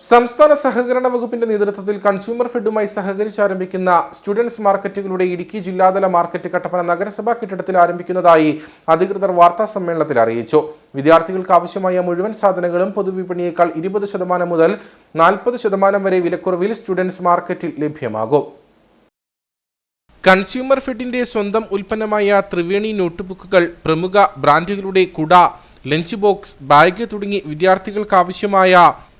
സംസ്ഥാന സഹകരണ വകുപ്പിന്റെ നേതൃത്വത്തിൽ കൺസ്യൂമർ ഫെഡുമായി സഹകരിച്ച് ആരംഭിക്കുന്ന സ്റ്റുഡൻസ് മാർക്കറ്റുകളുടെ ഇടുക്കി ജില്ലാതല മാർക്കറ്റ് കട്ടപ്പന നഗരസഭാ കെട്ടിടത്തിൽ ആരംഭിക്കുന്നതായി അധികൃതർ വാർത്താ സമ്മേളനത്തിൽ അറിയിച്ചു. വിദ്യാർത്ഥികൾക്ക് ആവശ്യമായ മുഴുവൻ സാധനങ്ങളും പൊതുവിപണിയേക്കാൾ ഇരുപത് ശതമാനം മുതൽ നാൽപ്പത് ശതമാനം വരെ വിലക്കുറവിൽ സ്റ്റുഡൻസ് മാർക്കറ്റിൽ ലഭ്യമാകും. കൺസ്യൂമർ ഫെഡിന്റെ സ്വന്തം ഉൽപ്പന്നമായ ത്രിവേണി നോട്ട്ബുക്കുകൾ പ്രമുഖ ബ്രാൻഡുകളുടെ കുട ലഞ്ച് ബോക്സ് ബാഗ് തുടങ്ങി വിദ്യാർത്ഥികൾക്ക് ആവശ്യമായ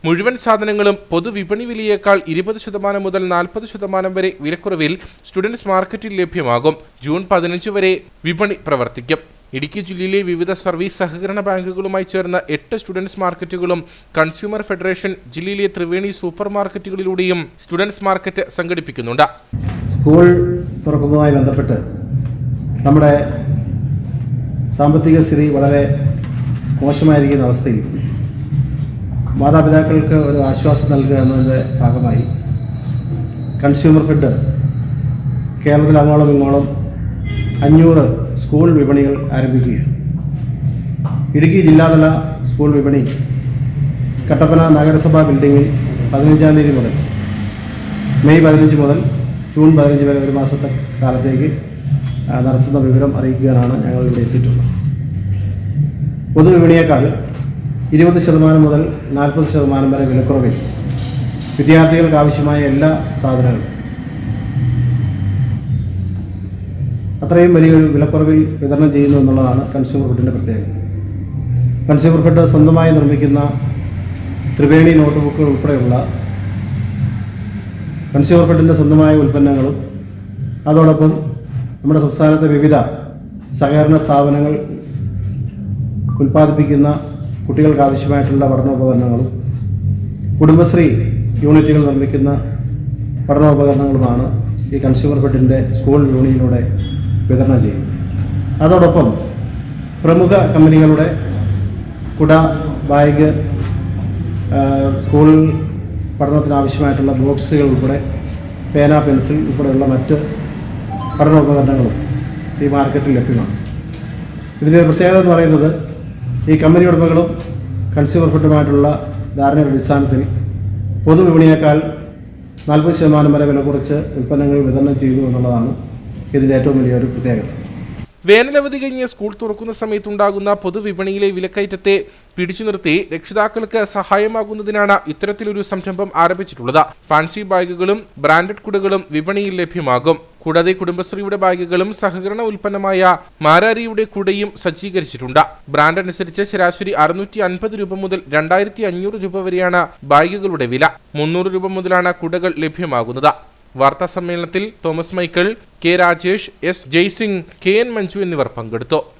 മുഴുവൻ സാധനങ്ങളും പൊതുവിപണി വിലയേക്കാൾ ഇരുപത് ശതമാനം മുതൽ നാൽപ്പത് ശതമാനം വരെ വിലക്കുറവിൽ സ്റ്റുഡൻസ് മാർക്കറ്റിൽ ലഭ്യമാകും. ജൂൺ പതിനഞ്ച് വരെ വിപണി പ്രവർത്തിക്കും. ഇടുക്കി ജില്ലയിലെ വിവിധ സർവീസ് സഹകരണ ബാങ്കുകളുമായി ചേർന്ന എട്ട് സ്റ്റുഡൻസ് മാർക്കറ്റുകളും കൺസ്യൂമർ ഫെഡറേഷൻ ജില്ലയിലെ ത്രിവേണി സൂപ്പർ മാർക്കറ്റുകളിലൂടെയും സ്റ്റുഡൻസ് മാർക്കറ്റ് സംഘടിപ്പിക്കുന്നുണ്ട്. സ്കൂൾ തുറക്കുന്നതുമായി ബന്ധപ്പെട്ട് നമ്മുടെ സാമ്പത്തിക സ്ഥിതി വളരെ മോശമായിരിക്കുന്ന അവസ്ഥയിൽ മാതാപിതാക്കൾക്ക് ഒരു ആശ്വാസം നൽകുക എന്നതിന്റെ ഭാഗമായി കൺസ്യൂമർ ഫെഡ് കേരളത്തിൽ അങ്ങോളം ഇങ്ങോളം അഞ്ഞൂറ് സ്കൂൾ വിപണികൾ ആരംഭിക്കുകയാണ്. ഇടുക്കി ജില്ലാതല സ്കൂൾ വിപണി കട്ടപ്പന നഗരസഭാ ബിൽഡിങ്ങിൽ പതിനഞ്ചാം തീയതി മുതൽ മെയ് പതിനഞ്ച് മുതൽ ജൂൺ പതിനഞ്ച് വരെ ഒരു മാസത്തെ കാലത്തേക്ക് നടത്തുന്ന വിവരം അറിയിക്കാനാണ് ഞങ്ങൾ ഇവിടെ എത്തിയിട്ടുള്ളത്. പൊതുവിപണിയേക്കാൾ ഇരുപത് ശതമാനം മുതൽ നാൽപ്പത് ശതമാനം വരെ വിലക്കുറവിൽ വിദ്യാർത്ഥികൾക്ക് ആവശ്യമായ എല്ലാ സാധനങ്ങളും. അത്രയും വലിയൊരു വിലക്കുറവിൽ വിതരണം ചെയ്യുന്നു എന്നുള്ളതാണ് കൺസ്യൂമർ ഫെഡിന്റെ പ്രത്യേകത. കൺസ്യൂമർ ഫെഡ് സ്വന്തമായി നിർമ്മിക്കുന്ന ത്രിവേണി നോട്ട് ബുക്കുകൾ ഉൾപ്പെടെയുള്ള കൺസ്യൂമർ ഫെഡിന്റെ സ്വന്തമായ ഉൽപ്പന്നങ്ങളും അതോടൊപ്പം നമ്മുടെ സംസ്ഥാനത്തെ വിവിധ സഹകരണ സ്ഥാപനങ്ങൾ ഉൽപ്പാദിപ്പിക്കുന്ന കുട്ടികൾക്ക് ആവശ്യമായിട്ടുള്ള പഠനോപകരണങ്ങളും കുടുംബശ്രീ യൂണിറ്റുകൾ നിർമ്മിക്കുന്ന പഠനോപകരണങ്ങളുമാണ് ഈ കൺസ്യൂമർ ഫെഡിന്റെ സ്കൂൾ യൂണിയനിലൂടെ വിതരണം ചെയ്യുന്നത്. അതോടൊപ്പം പ്രമുഖ കമ്പനികളുടെ കുട ബാഗ് സ്കൂൾ പഠനത്തിനാവശ്യമായിട്ടുള്ള ബോക്സുകൾ ഉൾപ്പെടെ പേന പെൻസിൽ ഉൾപ്പെടെയുള്ള മറ്റ് പഠനോപകരണങ്ങളും ഈ മാർക്കറ്റിൽ ലഭ്യമാണ്. ഇതിന്റെ പ്രത്യേകത എന്ന് പറയുന്നത് ഈ കമ്പനി ഉടമകളും കൺസ്യൂമർ ഫുഡുമായിട്ടുള്ള ധാരണയുടെ അടിസ്ഥാനത്തിൽ പൊതുവിപണിയേക്കാൾ നാൽപ്പത് ശതമാനം വരെ വില കുറച്ച് ഉൽപ്പന്നങ്ങൾ വിതരണം ചെയ്യുന്നു എന്നുള്ളതാണ് ഇതിന്റെ ഏറ്റവും വലിയൊരു പ്രത്യേകത. വേനലവധി കഴിഞ്ഞ് സ്കൂൾ തുറക്കുന്ന സമയത്തുണ്ടാകുന്ന പൊതുവിപണിയിലെ വിലക്കയറ്റത്തെ പിടിച്ചു നിർത്തി രക്ഷിതാക്കൾക്ക് സഹായമാകുന്നതിനാണ് ഇത്തരത്തിലൊരു സംരംഭം ആരംഭിച്ചിട്ടുള്ളത്. ഫാൻസി ബാഗുകളും ബ്രാൻഡഡ് കുടകളും വിപണിയിൽ ലഭ്യമാകും. കൂടാതെ കുടുംബശ്രീയുടെ ബാഗുകളും സഹകരണ ഉൽപ്പന്നമായ മാരാരിയുടെ കുടയും സജ്ജീകരിച്ചിട്ടുണ്ട്. ബ്രാൻഡ് അനുസരിച്ച് ശരാശരി അറുന്നൂറ്റി അൻപത് രൂപ മുതൽ രണ്ടായിരത്തി അഞ്ഞൂറ് രൂപ വരെയാണ് ബാഗുകളുടെ വില. മുന്നൂറ് രൂപ മുതലാണ് കുടകൾ ലഭ്യമാകുന്നത്. വാർത്താ സമ്മേളനത്തിൽ Thomas Michael K Rajesh S Jaisingh K N Manju എന്നിവർ പങ്കെടുത്തു.